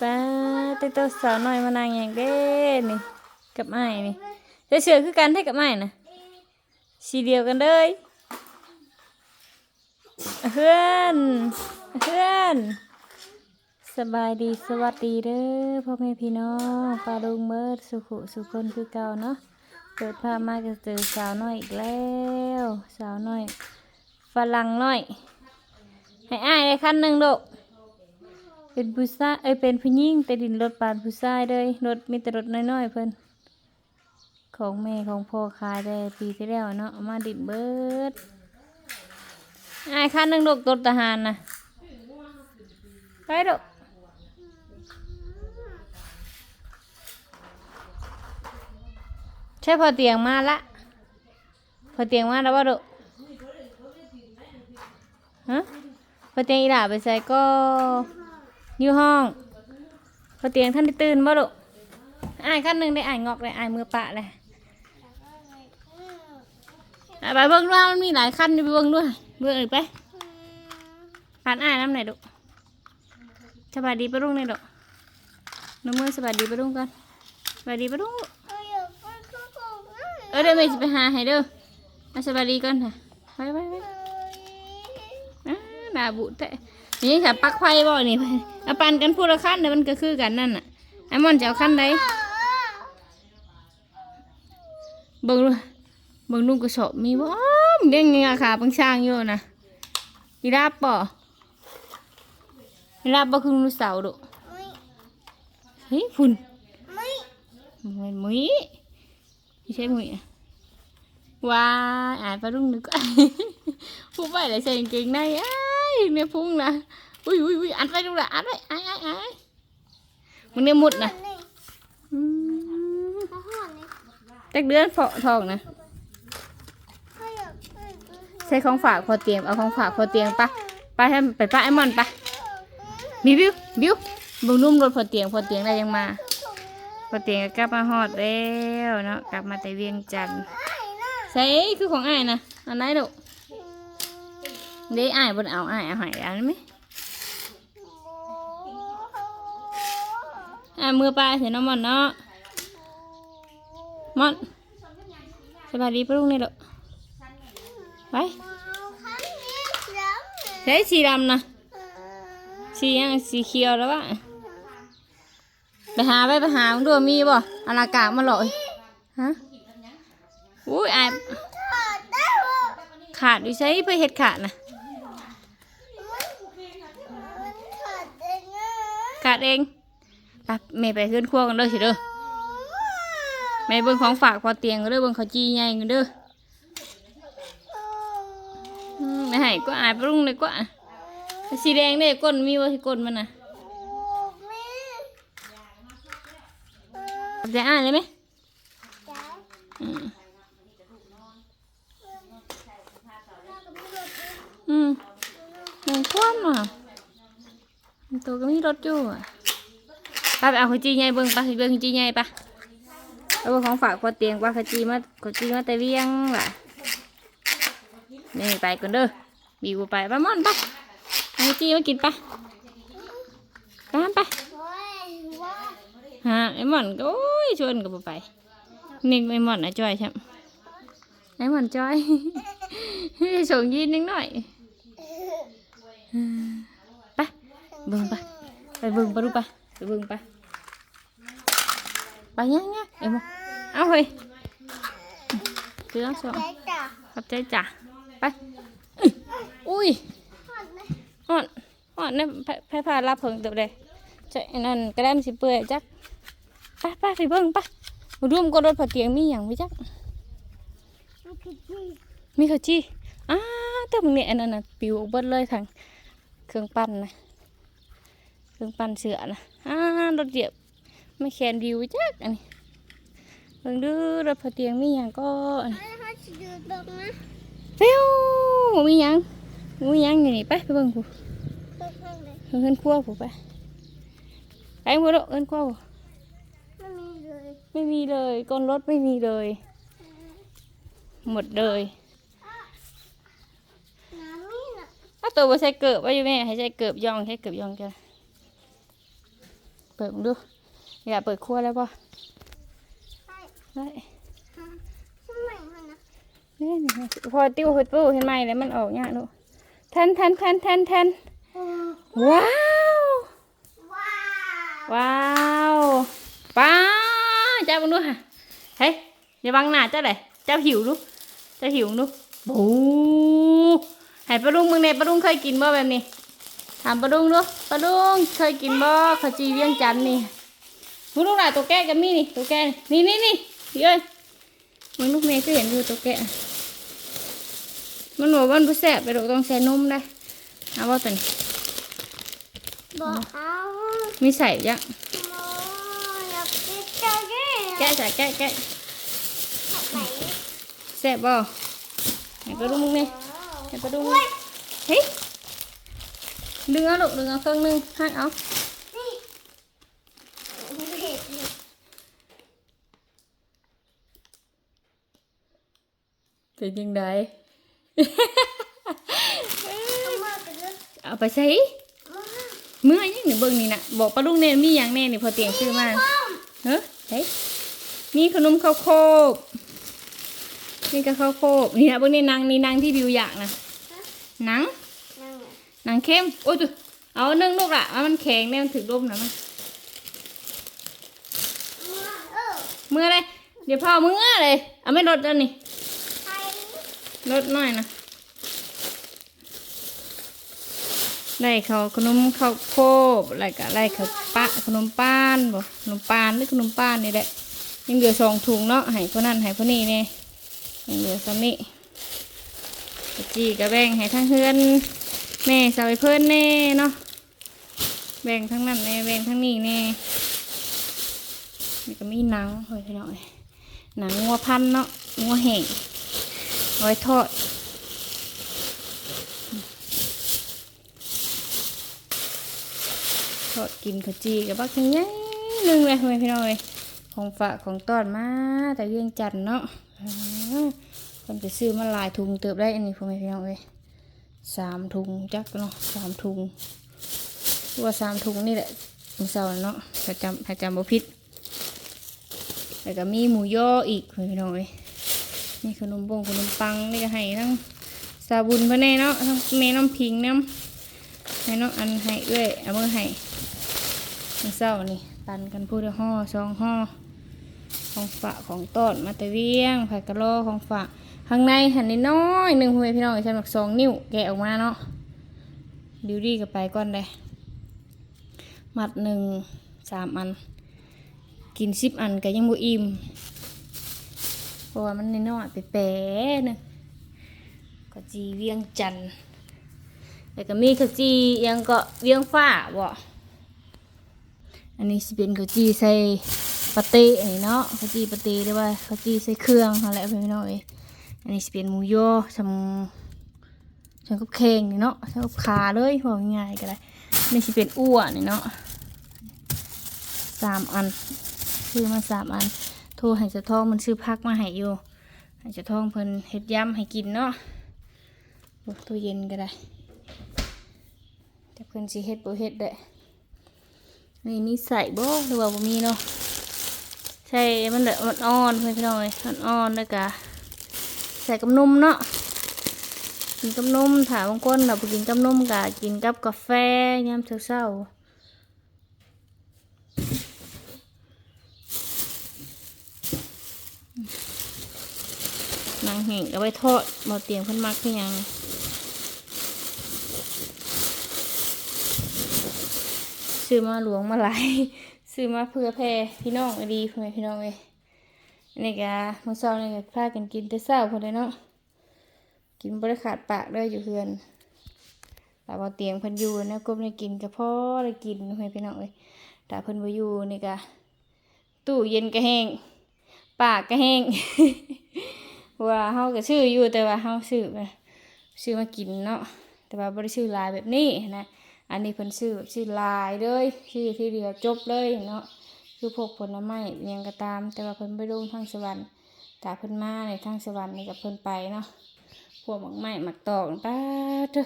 ป้าติ๊กตัวสาวน้อยมานางอย่างเด้นี่กับไม้นี่เสื้อเสือคือกันให้กับไม้นะสีเดียวกันเลยเพื่อนเพื่อนสบายดีสวัสดีเด้อพ่อแม่พี่น้องปลาลุงเมิดสุขุสุคนคือเก่าเนาะเปิดภาพมาก็เจอสาวน้อยอีกแล้ว สาวน้อยฝรั่งน้อย ให้อ้ายได้คันหนึ่งลูก เป็นผู้ชายเอ้ยเป็นผู้หญิงแต่ดินรถปานผู้ชายเลยรถมีแต่รถน้อยๆเพิ่นของแม่ของพ่อขายได้ปีที่แล้วเนาะเอามาดินเบิดอ้ายคันหนึ่งลูกรถทหารนะไปลูกใช่พอเตียงมาละพอเตียงมาแล้วว่าลูกฮะพอเตียงอีหล่าไปใส่ก็ อยู่ห้องพอเตียงท่านได้ตื่นบ่ลูกอ่านขั้นหนึ่งได้อ่านงอกเลยอ่านมือปะเลยอะไปเบิ่งด้วยมันมีหลายขั้นอยู่ไปเบิ่งด้วยเบิ่งอีกไปอ่านอ่านน้ำไหนอยลูกสบายดีปะลุงเนี่ยลูกน้องมือสบายดีปะลุงกันสบายดีปะลุงลูกเออเดี๋ยวแม่จะไปหาให้เด้อมาสบายดีก่อนค่ะไปไปไปอ่าหนาบุแต่ นี่ค่ะปักไฟบ่นี่เอาปันกันพูดละขั้นเดี๋ยวมันก็คือกันนั่นน่ะไอ้มอนจะเอาขั้นใดเบิ่งเบิ่งนุ่งกระสอบมีบ่อมเด้งเงี้ยขาปังช่างอยู่นะอีราบบ่อีราบบ่คือลูกสาวดุเฮ้ยฝุ่นมันมุ้ยไม่ใช่มุ้ยอะว้าอ่านปลาดุ้งนึกพูดไปเลยใส่กางเกงในอ้า ยเนี่ยพุ่งนะอุ้ยอุ้ยอุ้ยอันไปดูละอันไปไอ้ไอ้ไอ้ายมึงเนี่ยมุดนะอืมจักเดือนเฝาะทองนะใช้ของฝากพอเตียงเอาของฝากพอเตียงปะไปให้ไปป้าไอ้มอนปะบิวบิวบิวบุงนุ่มรถพอเตียงพอเตียงได้ยังมาพอเตียงก็กลับมาฮอดแล้วเนาะกลับมาแต่เวียงจันทน์ใช่คือของอ้ายนะอันไหนดู เด้อ้ายบนเอาอ้ายเอาหายอันนี้ไหมอ้ามือปลาเสียน้ำมันเนาะมันสบายดีปะลุงนี่ลูกไปใช้สีดำนะสียังสีเขียวแล้ววะไปหาไปไปหาดูมีบ่อานากามาหล่อยฮะอุ้ยอายขาดอยู่ใช้เพื่อเห็ดขาดนะ ขาดเองไปแม่ไปขึ้นครัวกันเด้อสิเด้อแม่เบิ่งของฝากพอเตียงกันเด้อเบิ่งเขาจีใหญ่กันเด้ออืมไม่ให้ก็อายปรุ่งเลยก็อะสีแดงเนี่ยก้นมีว่าที่ก้นมันนะจะอ่านเลยไหมอืมอืมแมงคว่ำอะ ตัวก็มีรถอยู่อะไปเอาขจีใหญ่เบิ่งไปเบิ่งขจีใหญ่ปะเอาของฝากพอเตียงว่าขจีมาขจีมาแต่เลี้ยงล่ะนี่ไปก่อนเด้อบีบไปป้ามอนไปเอาขจีมากินปะตามไปฮะไอ้หมอนก็โอ้ยชวนกับไป นี่ไอ้หมอนนะจอยใช่ไหมไอ้หมอนจอยส่งยีนนิดหน่อย เบิ่งไปไปเบิ่งไปดูไปไปเบิ่งไปไปยังยังเอ็มเอาเฮ้ยเรื่องสองขอบใจจ้ะไปอื้ออุ้ยอ่อนอ่อนเนี่ยไพ่พารับเพิ่งเติบเลยจะอันนั่นกระแดมสิเปื่อยจักไปไปไปเบิ่งไปมาร่วมก็รถพอเตียงมีอย่างวิจักมีข้าวจี้อ้าแต่มึงเนี่ยอันนั้นน่ะปิวออกเบิดเลยทางเครื่องปั้นนะเค รื่องปั้นเสือนะอ้ารถเหยียบไม่แคนดิวจักอันนี้เบิ่งดูรถพอเตียงมีอย่างก็อันนี้เฟี้ยวบ่มีหยังบ่มีหยังอยู่นี่ไปไปเบิ่งผู้เงินครัวผู้ไปไปบ่ดอกเงินครัวผู้ไม่มีเลยก้นรถไม่มีเลย หมดเลยถ้าตัวบ่ใส่เกิบไว้อยู่แม่ให้ใส่เกิบย่องใช้เกิบย่องกัน ปิดมึงดูอย่าเปิดครัวแล้วป่ะใช่ได้สมัยมันนะนี่นี่พอติ้วหดปูเห็นไหมแล้วมันออกเนี่ยลูกแทนแทนแทนแทนแทนว้าว ว้าวป้าเจ้าบังดูค่ะเฮ้ยอย่าบังหน้าเจ้าเลยเจ้าหิวดูเจ้าหิวดูบูให้ปลาดุงมึงเนี่ยปลาดุงเคยกินบ่แบบนี้ ถามปลาดุงดูปลาดุงเคยกินบ่ขาวจีเวียงจันทน์นี่มึงลูกหลานตัวแก่กับมี่นี่ตัวแก่นี่นี่นี่นี่เอ้ยมึงลูกเมย์ก็เห็นอยู่ตัวแก่มันบอกว่ามันผู้แสบไปดอกต้องใส่นมได้เอาว่าตัวนี้บอกเอามีใส่ยังโมอยากกินเจ้าด้วยแกะใส่แกะแกะทำไมแซ่บบ่ให้ปลาดุงมึงนี่ให้ปลาดุงมึงเฮ้ย ดึงเอาลูกดึงเอาเครื่องหนึงหักเอานี่เห็ดนี่เป็นยังไงเอามาไปเลยเอาไปใส่มาเมื่อยังหนึ่งเบิ่งนี่นะบอกปลาดุงเนี่ยมีอย่างแน่นี่พอเตียงซื้อมาเฮ้ยเฮ้ยมีขนมข้าวโคบนี่ก็ข้าวโคบนี่นะเบิ่งนี่นางนี่นางที่บิวอยากนะหนังนั่งไง หนังเข้มโอ้ยจุเอานึ่งลูกละว่ามันแข็งแน่มันถึกลมนะมันมาเออเมื่อไรเดี๋ยวพ่อเมื่อเลยเอาไม่ลดแล้วนี่ลดหน่อยนะไล่เขาขนมข้าวโพดอะไรก็ไล่เขาปะขนมป้านบ่ขนมปานหรือขนมป้านนี่แหละยังเหลือสองถุงเนาะให้พวกนั้นให้พวกนี้เนี่ยยังเหลือซ้ำนี่จีกะแบงให้ทั้งเพื่อน แม่สาวให้เพื่นแน่เนาะแบ่งทั้งนั้นแน่แบ่งทั้งนี้แน่นี่ก็มีหนังเฮ้ยพี่น้อยหนังงัวพันเนาะงัวแห้งเอาไว้ทอดทอดกินขจีกับบักยังไงหนึ่งเลยทำไมพี่น้อยของฝากของต้อนมาแต่เวียงจันเนาะอ่าคนไปซื้อมาหลายถุงเติบได้อันนี้พ่อแม่พี่น้องเลย สามถุงจักเนาะสามถุงว่าสามถุงนี่แหละมือเสาร์เนาะถ้าจำถ้าจำบ่ผิดแล้วก็มีหมูย่ออีกพ่อแม่พี่น้องเลยนี่ขนมบงขนมปังนี่ก็ให้ทั้งซาบุนพ่อแน่เนาะทั้งแม่น้ำพิงน้ำให้น้องอันให้เอ้ยเอามือให้มือเศร้านี่ปันกันพูดห่อสองห่อของฝากของต้นมาต่เวียงผักกะโลของฝาก ข้างในหันนิดน้อยหนึ่งพ่อแม่พี่น้องใช้หมักสองนิ้วแกะออกมาเนาะดิวดี้ก็ไปก่อนเลยมัดหนึ่งสามอัน กินสิบอันก็ยังบ่อิ่มเพราะว่ามันนิดน้อยไปแปะๆนึงก็จีเวียงจันทน์แล้วก็มีขจียังก็เวียงฟ้าบ่อันนี้สิเป็นขจีใส่ปะเต้อันนี้เนาะขจีปะเต้หรือว่าขจีใส่เครื่องอะไรพี่น้องเอ้ย อันนี้สเป็นหมูยอสำฉันกับแข่งนี่เนาะฉันกับขาเลยบอกง่ายก็ได้อันนี่สิเป็นอ้วนนี่เนาะสามอันซื้อมาสามอัน โทรให้เจะทองมันซื้อพักมาให้อยู่ให้เจะทองเพิ่นเฮ็ดยำให้กินเนาะโอ้ตู้เย็นก็ได้แต่เพิ่นสิเฮ็ดบ่เฮ็ดได้นี่มีใส่บ่หรือว่าบ่มีเนาะใช่มันแบบมันอ่อนเพื่อนพี่น้อนอ่อนแล้วก็ ใส่กับนมเนาะกินกับนมถ้าบางคนเราบ่กินกับนมก็กินกับกาแฟยามเช้าๆนางแห้งเอาไว้ทอดบ่เตรียมเพิ่นมักคือหยังซื้อมาหลวงมาหลายซื้อมาเพื่อแพร่พี่น้องดีพ่อแม่พี่น้องเลยอั นี่กะมื้อเช้านี่ก็พากันกินแต่เช้าพอได้เนาะกินบ่ได้ขาดปากเลยอยู่เฮือนแต่ว่าเตียงเพิ่นอยู่นะก็ได้กินก็พอได้กินพ่อแม่พี่น้องเลยแต่เพิ่นบ่อยู่นี่กะตู้เย็นก็แห้งปากก็แห้งว่าเฮาก็ซื้ออยู่แต่ว่าเฮาซื้อมาซื้อมากินเนาะแต่ว่าบ่ได้ซื้อลายแบบนี้นะอันนี้เพิ่นซื้อแบบซื้อลายเลยซื้อที่เดียวจบเลยเนาะ คือพวกผลไม้อิหยังก็ตาม แต่ว่าเพิ่นไปลงทางสวรรค์แต่เพิ่นมาในทางสวรรค์นี่กับเพิ่นไปเนาะพวกหมักไม้หมักตอกป้าเด้อ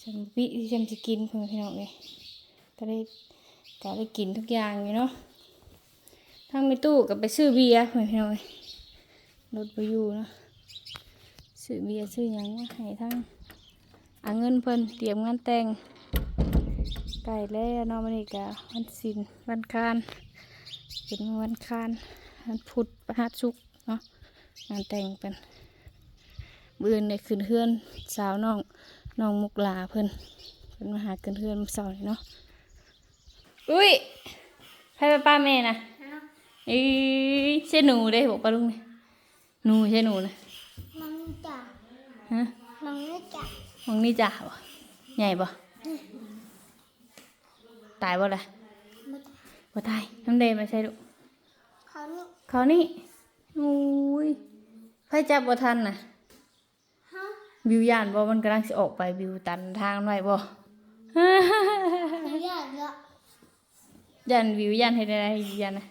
ฉันวิที่ฉันจะกินเพิ่นพี่น้องเลยก็ได้ก็ได้กินทุกอย่างอยู่เนาะทั้งมีตู้ก็ไปซื้อเบียร์ไปพี่น้องเลยรถไปอยู่เนาะซื้อเบียร์ซื้อยังมาให้ทั้งเอาเงินเพิ่นเตรียมงานแต่ง ไก่แล้วเนาะมันนี่ก็วันศิลวันคานเป็นวันคานวันพุธพฤหัสศุกร์เนาะงานแต่งเป็นมืออื่นเนี่ยขึ้นเฮือนสาวน้องน้องมุกหลาเพิ่นเพิ่นมาหาขึ้นเฮือนมื้อเสาร์นี่เนาะอุ้ยใครไปป้าแม่นะอีใช่หนูเด้บอกปลาลุงเนี่ยหนูใช่หนูนะมังจ่าฮะมังไม่จ่ามองนี่จ่าบ่ใหญ่บ่ ตายบ่ล่ะไม่บ่ตายน้ำเดมาใช่ลูกเขานี่เขานี่อุ้ยไฟจับบ่ทันน่ะฮะบิวย่านบ่มันกำลังสิออกไปบิวตันทางไว้บ่ไม่อยากเยอะย่านวิวย่านให้ได้ได้วิวย่านนะ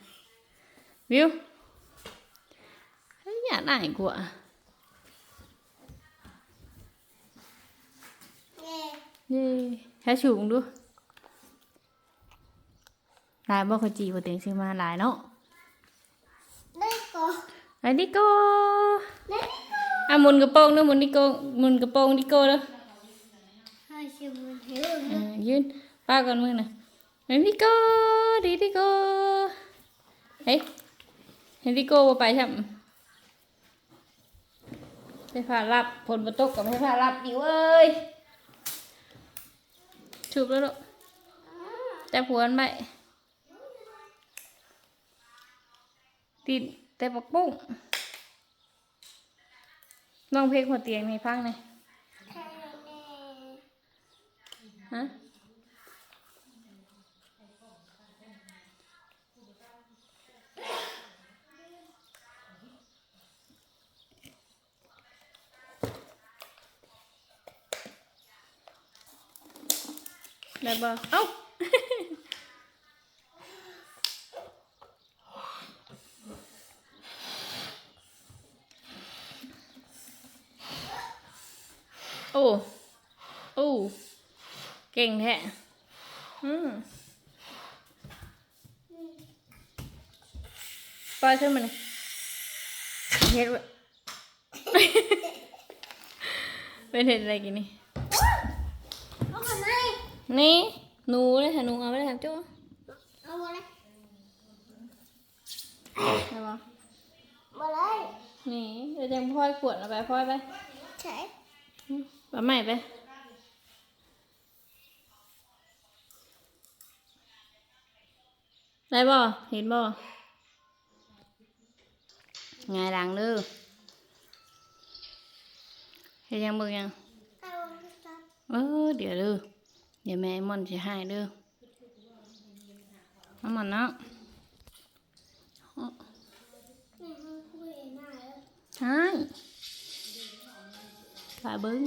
วิวเฮ้ยย่านไหนกว่าเย่เย้แค่ชูงดู หลายบ่เขาจีบ่เตียงซื้อมาหลายเนาะได้ก็ไปดิโก้ได้อะหมุนกระโปรงเด้อหมุนดิโก้หมุนกระโปรงดิโก้เด้อให้ชิมมันเห็นอ่ายืนป้าก่อนมือน่ะไปดิโก้ดิดิโก้เฮ้ยเห็นดิโก้บ่ไปใช่ไหมไปพารับผลบ่ตกกับให้พารับดิวเอ้ยถูกแล้วลูกแต่ผัวมันไป ติดแต่ปักปุ้งน้องเพลงหัวเตียงในฟังหน่อยฮะได้บ่เอ้า โอ้ โอ้ เก่งแท้อืมปล่อยขึ้นมาเลยเฮ็ดไว้เป็นเห็ดอะไรกินนี่ เอาทำไมนี่หนูเลยค่ะหนูเอาไปเลยค่ะจ้าเอาอะไรใช่ปะมาเลยนี่เดี๋ยวยังพ่อยขวดเอาไปพ่อยไป ใช่ปลาใหม่ไป ได้บ่เห็นบ่ไงายหลังเด้อเห็นยังเบิ่งยังเอาจับเออเดี๋ยวเด้อเดี๋ยวแม่ไอ้มอนจะให้เด้อน้ำมันเนาะนี่มันคุยหน้าแล้วให้ตาเบิ้ง